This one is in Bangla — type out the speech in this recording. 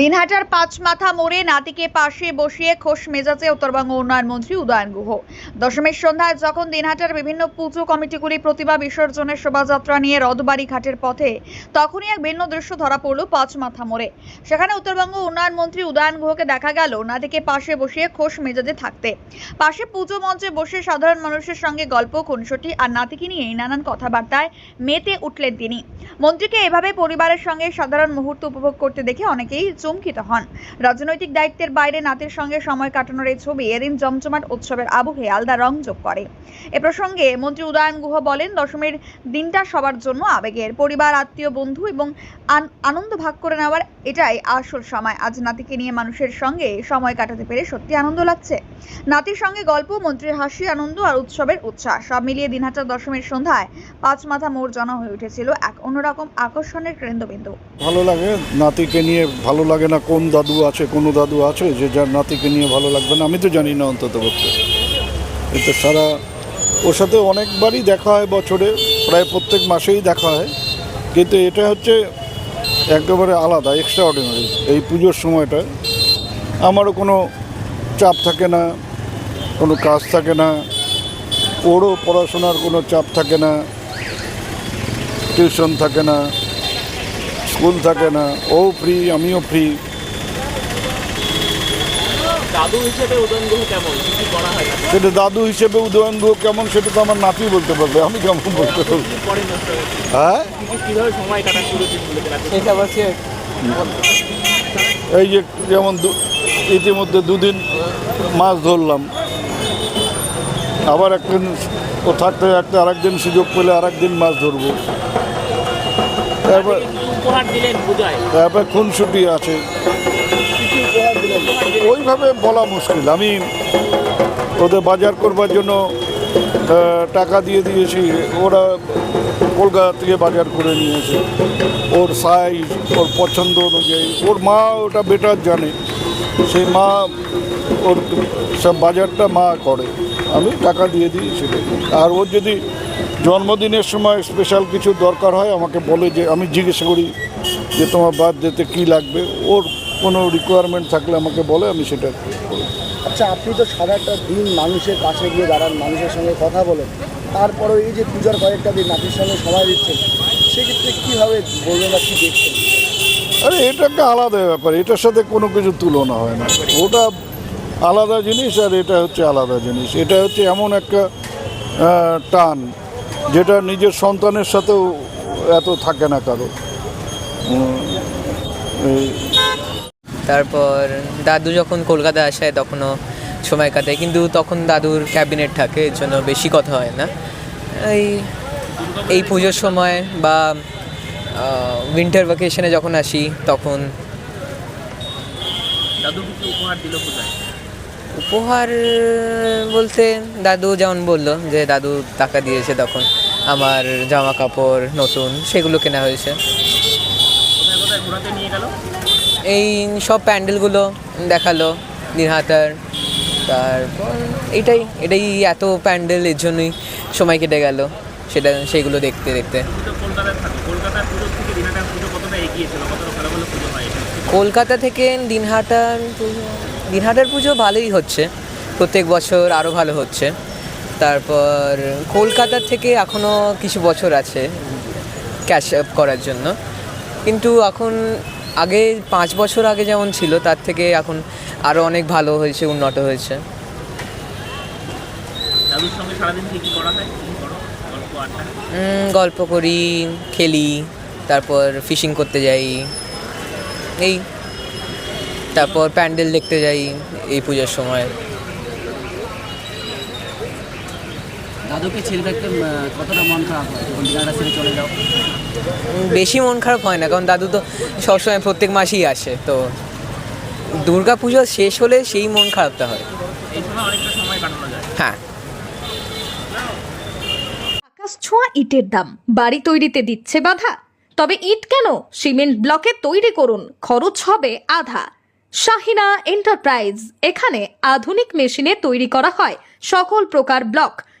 দিনহাটার পাঁচ মাথা মোড়ে নাতিকে পাশে বসিয়ে খোশ মেজাজে উত্তরবঙ্গ উন্নয়ন মন্ত্রী উদয়ন গুহ। দশমীর সন্ধ্যায় যখন দিনহাটার বিভিন্ন পুজো কমিটিগুলি প্রতিভা বিসর্জনের শোভাযাত্রা নিয়ে রথবাড়ি ঘাটের পথে, তখনই এক ভিন্ন দৃশ্য ধরা পড়ল পাঁচ মাথা মোড়ে। সেখানে উত্তরবঙ্গ উন্নয়ন মন্ত্রী উদয়ন গুহকে দেখা গেল নাতিকে পাশে বসিয়ে খোশ মেজাজে থাকতে। পাশে পুজো মঞ্চে বসে সাধারণ মানুষের সঙ্গে গল্প, খুনসুটি আর নাতিকে নিয়ে নানান কথাবার্তায় মেতে উঠলেন তিনি। মন্ত্রীকে এভাবে পরিবারের সঙ্গে সাধারণ মুহূর্ত উপভোগ করতে দেখে অনেকেই চমকিত হন। রাজনৈতিক দায়িত্বের বাইরে নাতির সঙ্গে সময় কাটানোর এই ছবি এদিন জমজমাট উৎসবের আবহে আলাদা রং যোগ করে। এ প্রসঙ্গে মন্ত্রী উদয়ন গুহ বলেন, দশমীর দিনটা সবার জন্য আবেগের। পরিবার, আত্মীয়, বন্ধু এবং আনন্দ ভাগ করে নেওয়ার এটাই আসল সময়। আজ নাতিকে নিয়ে মানুষের সঙ্গে সময় কাটাতে পেরে সত্যি আনন্দ লাগছে। নাতির সঙ্গে গল্প, মন্ত্রীর হাসি, আনন্দ আর উৎসবের উৎসাহ সব মিলিয়ে দিনহাটা দশমীর সন্ধ্যায় পাঁচ মাথা মোড় জনা হয়ে উঠেছিল এক অন্যরকম আকর্ষণের কেন্দ্রবিন্দু। ভালো লাগে, নাতিকে নিয়ে ভালো লাগে না কোন দাদু আছে, কোনো দাদু আছে, যে যার নাতিকে নিয়ে ভালো লাগবে না, আমি তো জানি না অন্তত পক্ষে। কিন্তু সারা ওর সাথে অনেকবারই দেখা হয় বছরে, প্রায় প্রত্যেক মাসেই দেখা হয়। কিন্তু এটা হচ্ছে একেবারে আলাদা এক্সট্রা অর্ডিনারি এই পুজোর সময়টা। আমারও কোনো চাপ থাকে না, কোনো কাজ থাকে না, ওরও পড়াশোনার কোনো চাপ থাকে না, টিউশন থাকে না। স্কুল থাকে না। ও ফ্রি আমিও ফ্রি দাদু হিসেবে কেমন? কি করা হয়? সেটা দাদু হিসেবে উদয়ন কেমন সেটা তো আমার নাতি বলতে পারবে আমি কেমন বলতে পারব? হ্যাঁ? কীভাবে সময়? এই যে যেমন দু- ইতিমধ্যে দুদিন মাছ ধরলাম। আবার একদিন ও থাকতে থাকতে আরেকদিন সুযোগ পেলে আরেকদিন মাছ ধরবো। তারপর উপহার দিলেন পূজায়। তারপর খুনসুটি আছে। ওইভাবে বলা মুশকিল। আমি ওদের বাজার করবার জন্য টাকা দিয়ে দিয়েছি। ওরা কলকাতা থেকে বাজার করে নিয়েছে। ওর সাইজ ওর পছন্দ অনুযায়ী। ওর মা ওটা বেটার জানে। সেই মা ওর সব বাজারটা মা করে। আমি টাকা দিয়ে সেটাই আর ওর যদি জন্মদিনের সময় স্পেশাল কিছু দরকার হয় আমাকে বলে যে আমি জিজ্ঞাসা করি যে তোমার বাদ বার্থডেতে কী লাগবে? ওর কোনো রিকোয়ারমেন্ট থাকলে আমাকে বলে আমি সেটা করি। আচ্ছা আপনি তো সারাটা দিন মানুষের কাছে গিয়ে দাঁড়ান মানুষের সঙ্গে কথা বলেন। তারপরে এই যে পূজার কয়েকটা দিন নাতির সঙ্গে সময় দিচ্ছেন সেক্ষেত্রে কীভাবে বলবেন বা কী দেখছেন? আরে এটা একটা আলাদা ব্যাপার এটার সাথে কোনো কিছু তুলনা হয় না। ওটা আলাদা জিনিস আর এটা হচ্ছে আলাদা জিনিস। এটা হচ্ছে এমন একটা টান যেটা নিজের সন্তানের সাথেও এত থাকে না কারও। তারপর দাদু যখন কলকাতা আসে তখনও সময় কাটায় কিন্তু তখন দাদুর ক্যাবিনেট থাকে এর জন্য বেশি কথা হয় না। এই এই পুজোর সময় বা উইন্টার ভ্যাকেশনে যখন আসি তখন উপহার দিল উপহার বলতে দাদু যেমন বলল যে দাদু টাকা দিয়েছে তখন। আমার জামা কাপড় নতুন, সেগুলো কেনা হয়েছে। এই সব প্যান্ডেলগুলো দেখাল দিনহাটার। তারপর এটাই এটাই এত প্যান্ডেল, এর জন্যই সময় কেটে গেল। সেটা সেইগুলো দেখতে দেখতে। কলকাতা থেকে দিনহাটার দিনহাটার পুজো ভালোই হচ্ছে। প্রত্যেক বছর আরও ভালো হচ্ছে। তারপর কলকাতা থেকে এখনও কিছু বছর আছে ক্যাশ আপ করার জন্য। কিন্তু এখন আগে পাঁচ বছর আগে যেমন ছিল তার থেকে এখন আরও অনেক ভালো হয়েছে উন্নত হয়েছে। হয়? গল্প করি খেলি তারপর ফিশিং করতে যাই এই। তারপর প্যান্ডেল দেখতে যাই এই পুজোর সময়। দাদুকে ছেড়ে থাকতে কতটা মন খারাপ হয়? যখন দিনাটা ছেড়ে চলে যাও। বেশি মন খারাপ হয় না কারণ দাদু তো সবসময় প্রত্যেক মাসেই আসে তো দুর্গা পুজো শেষ হলে সেই মন খারাপটা হয়। এই সময় অনেকটা সময় কাটানো যায়। হ্যাঁ। আকাশ ছোঁয়া ইটের দাম বাড়ি তৈরিতে দিচ্ছে বাধা। তবে ইট কেন? সিমেন্ট ব্লকে তৈরি করুন খরচ হবে আধা। শাহিনা এন্টারপ্রাইজ এখানে আধুনিক মেশিনে তৈরি করা হয় সকল প্রকার ব্লক।